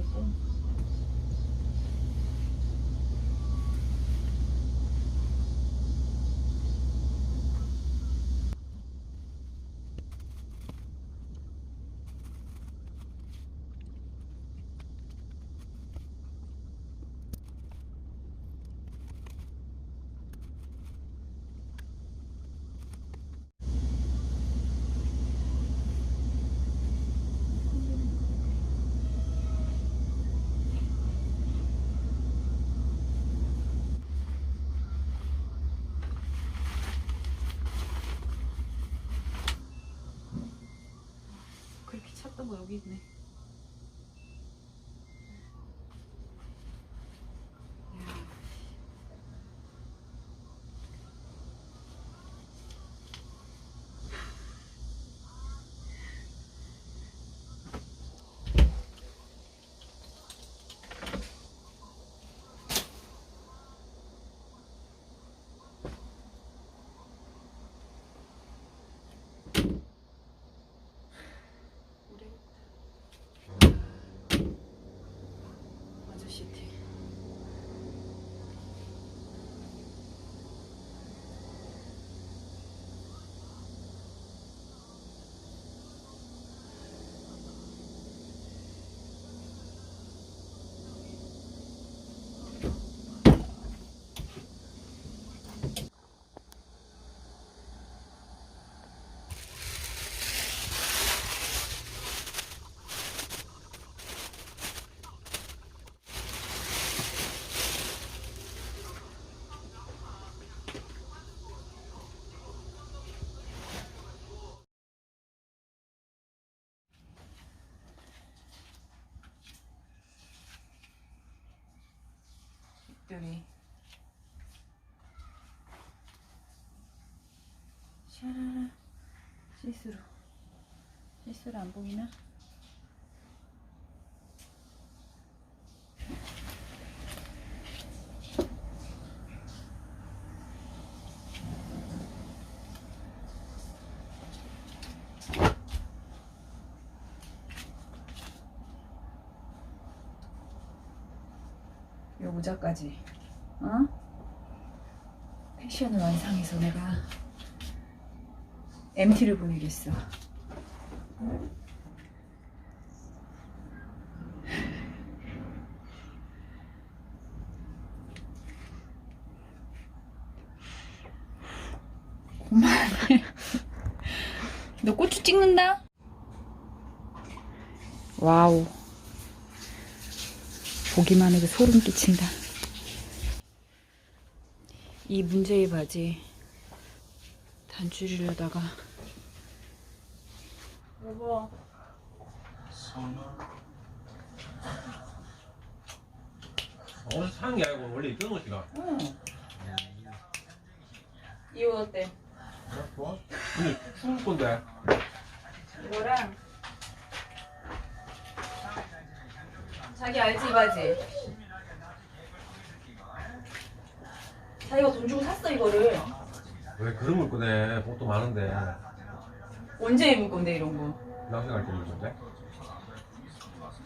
Thank you. 찾던 거 여기 있네. 시스루 시스루 안 보이나? 요 모자까지 어? 패션을 완성해서 내가 MT를 보내겠어 그만해 너 고추 찍는다? 와우 보기만 해도 소름 끼친다. 이 문제의 바지 단추리려다가 여보 오늘 사는 게 아니고 원래 입던 옷이가. 응. 이옷 어때? 좋아? 근데 추울 건데. 이거랑 자기 알지 이 바지? 자기가 돈 주고 샀어 이거를 왜 그런 걸 꺼내? 옷도 많은데. 언제 입을 건데 이런 거 낚시 갈때 입을 건데?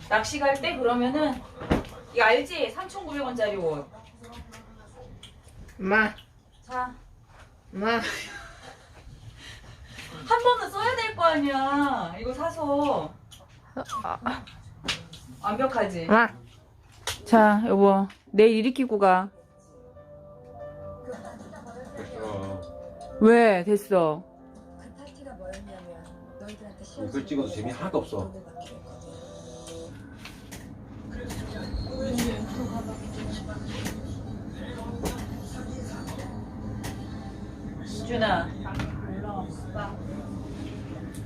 낚시 갈 때 그러면은 이거 알지? 3,900원짜리 옷. 엄마, 자, 엄마, 한 번은 써야 될 거 아니야. 이거 사서. 완벽하지? 엄마. 자, 여보. 내일 끼고 가. 어. 왜? 됐어. 이걸 찍어도 재미 하나도 없어. 준아.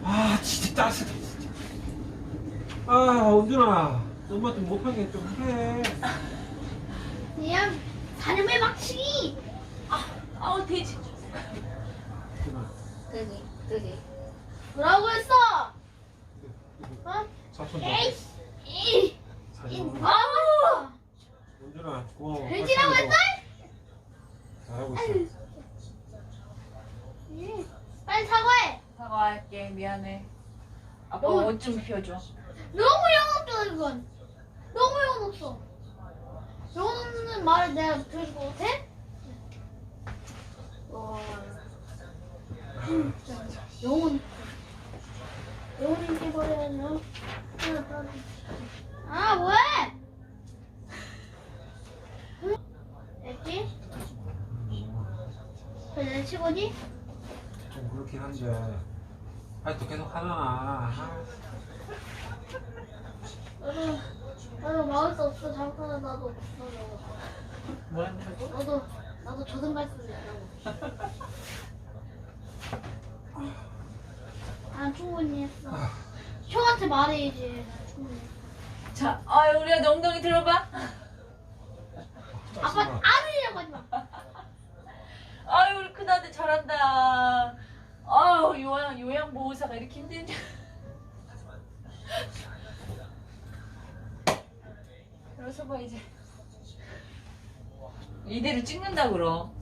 아 진짜 진짜. 아 원준아, 엄마한테 못한 게좀 해. 그냥 사람의 막치기 아우, 돼지. 원준아, 그지 그지 뭐라고 했어 어? 사촌. 에이씨 이 사진. 아우 원준아, 고마워. 돼지라고 했어? 잘하고 있어. 응. 빨리 사과해 사과할게. 미안해. 아빠 너무- 옷좀 펴줘. 너무 영업적인 건 너무 영혼 없어. 영혼 없는 말을 내가 들을 것 같아? 와. 진짜 영혼. 영혼이 돼버려야죠. 아, 뭐해? 됐지? 그래, 치고지? 좀 그렇긴 한데 아직도 계속 하잖아 아, 나도, 나도 막을 수 없어. 잘못하면 나도 없어. 뭐 한다고? 나도, 나도 저승 갈 수도 있다고. 아, 충분히 했어. 형한테 말해야지. 나 충분히 했어. 자, 아유 우리가 너 엉덩이 들어봐. 아빠, 아들이라고 하지 마. 아유 우리 큰아들 잘한다. 아유 요양 요양 보호사가 이렇게 힘든지. 그래서 봐 이제 이대로 찍는다 그럼.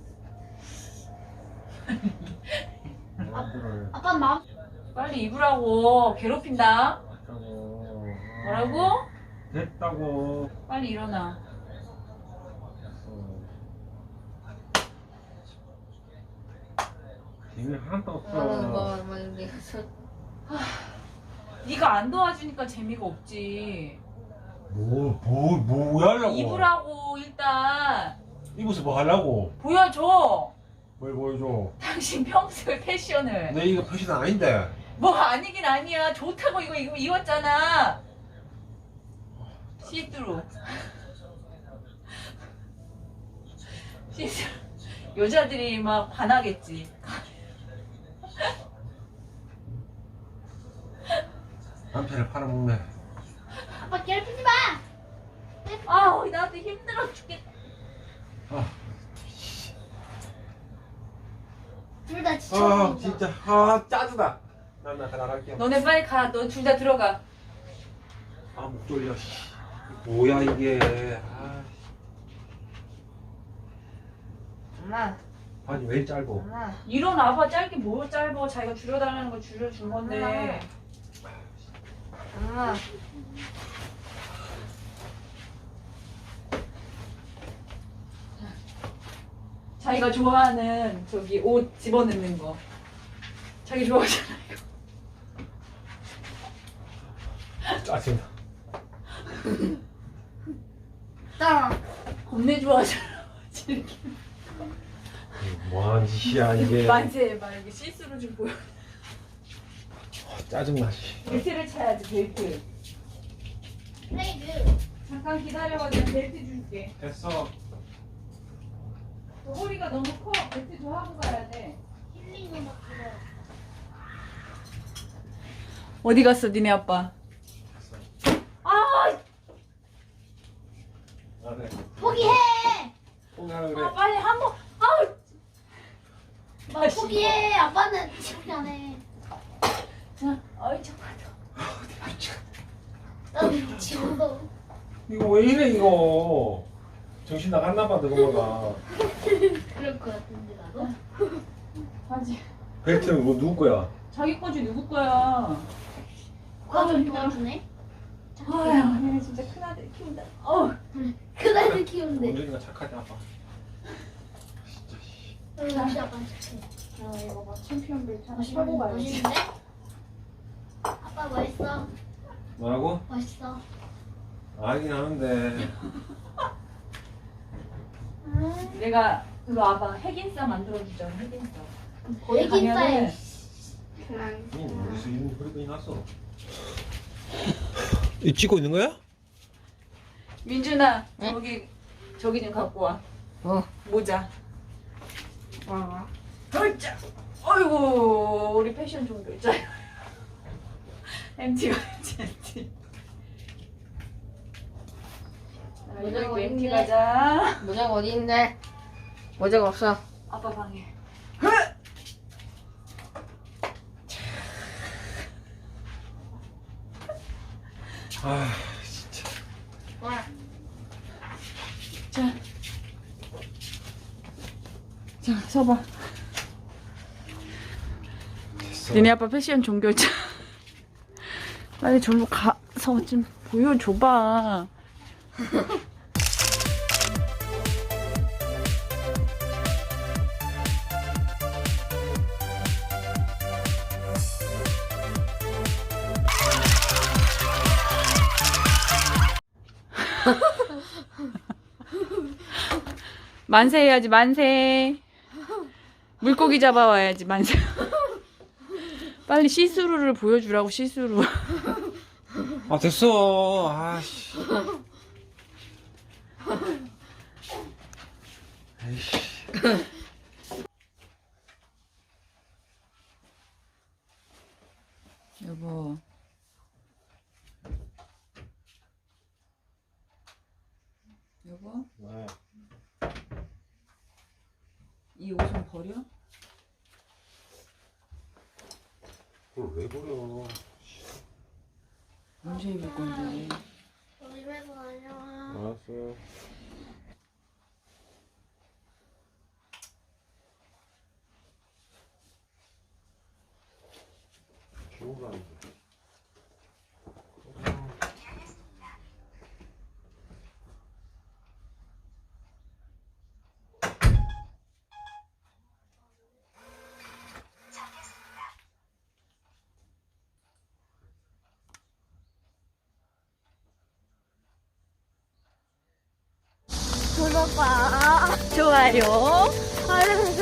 마음대로 아빠 마음. 빨리 입으라고 괴롭힌다. 했다고 뭐라고? 됐다고 빨리 일어나. 재미 하나도 없어 뭐, 네가 안 도와주니까 재미가 없지. 뭐, 뭐, 뭐 하려고 입으라고 일단 입어서 뭐 하려고 보여줘. 뭘 보여줘 당신 평소의 패션을. 내 이거 표시는 아닌데 뭐 아니긴 아니야. 좋다고 이거 이거 입었잖아. 시드루. 시드루. 여자들이 막 반하겠지. 남편을 팔아먹네 아빠 괴롭히지 마. 아우 나도 힘들어 죽겠다. 아, 둘 다 지쳐. 아 진짜 아 짜증나 난 나가 나갈게 너네 빨리 가. 너 둘 다 들어가. 아 목 졸려 씨. 뭐야 이게 아, 엄마, 아니 왜 짧어 엄마. 일어나봐. 짧게 뭐 짧어. 자기가 줄여달라는 거 줄여준 건데. 엄마. 자기가 좋아하는 저기 옷 집어넣는 거. 자기 좋아하잖아. 짜증 나 따라. 겁내 좋아하잖아. 이렇게 뭐하는 짓이야 이게 만세해봐. 이렇게 시스루 좀 보여. 짜증나 씨. 벨트를 차야지 벨트. 플레이드. 잠깐 기다려봐. 내가 벨트 줄게. 됐어 너 허리가 너무 커. 벨트 좀 하고 가야 돼. 힐링 음악 들어. 어디 갔어, 니네 아빠? 아, 아, 네. 포기해. 포기하라 아 그래 빨리 한 번. 아우. 막 포기해. 아빠는 포기 안 해. 자, 어이 잠깐. 나도 지금도. 이거 왜 이래 이거 정신 나갔나 봐 너가 그럴 것 같은데 나도. 바지. 벨트는 뭐 누구 거야? 자기 거지 누구 거야? 오빠 좀 도와주네. 아유, 얘 진짜 큰 아들 키운다. 어. 그날도 키운데. 원준이가 착하지 아빠 진짜 씨. 응, 다시 아빠 착해. 아 이거 봐 챔피언 벨트 하나 사고 가야지. 멋있는데? 아빠 멋있어. 뭐라고? 멋있어. 아니긴 하는데 내가 그거 와봐 핵인싸 만들어주자 핵인싸. 거기 핵인싸에 가면은 그냥. 응 어디서 이런 소리가 났어 이 찍고 있는 거야? 민준아 응? 저기 저기 좀 갖고 와 어, 모자. 와. 헐짜. 어이구 우리 패션 종교 있잖아. MT가 MT. 모자가 MT? 가자. 모자가 어디 있는데? 모자가 없어. 아빠 방에. 아 진짜 와. 자. 자, 서봐. 됐어 니네 아빠 패션 종교자. 빨리 절로 가서 좀 보여줘봐. 만세 해야지 만세. 물고기 잡아와야지 만세. 빨리 시스루를 보여주라고 시스루. 아 됐어. 아씨. 에이씨 여보 여보 왜? 이 옷은 버려? 그걸 언제 입을 건데 집에서 다녀와. 알았어 지우라는데 좋아요. 아유,